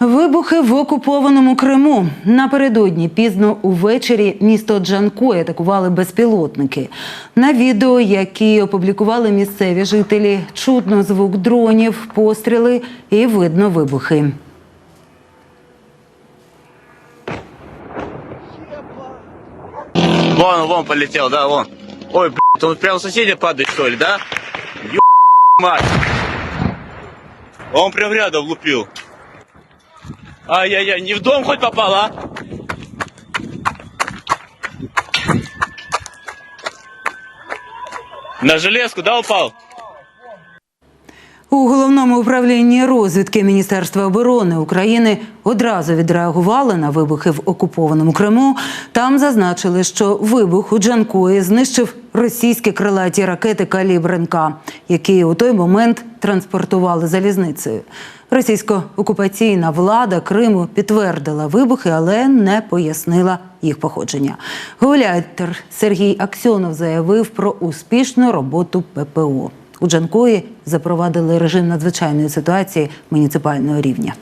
Вибухи в окупованому Криму напередодні пізно увечері місто Джанкой атакували безпілотники. На відео, які опублікували місцеві жителі, чутно звук дронів, постріли і видно вибухи. Вон, вон полетел, да, вон. Ой, блядь, он прям соседи падает, что ли, да? Ё мать. Он прям рядом лупил. Ай-яй-яй, не в дом хоть попал, а? На железку, да, упал? У головному управлінні розвідки Міністерства оборони України одразу відреагували на вибухи в окупованому Криму. Там зазначили, що вибух у Джанкої знищив російські крилаті ракети калібр НК, які у той момент транспортували залізницею. Російсько-окупаційна влада Криму підтвердила вибухи, але не пояснила їх походження. Гауляйтер Сергій Аксьонов заявив про успішну роботу ППО. У Джанкої запровадили режим надзвичайної ситуації муніципального рівня.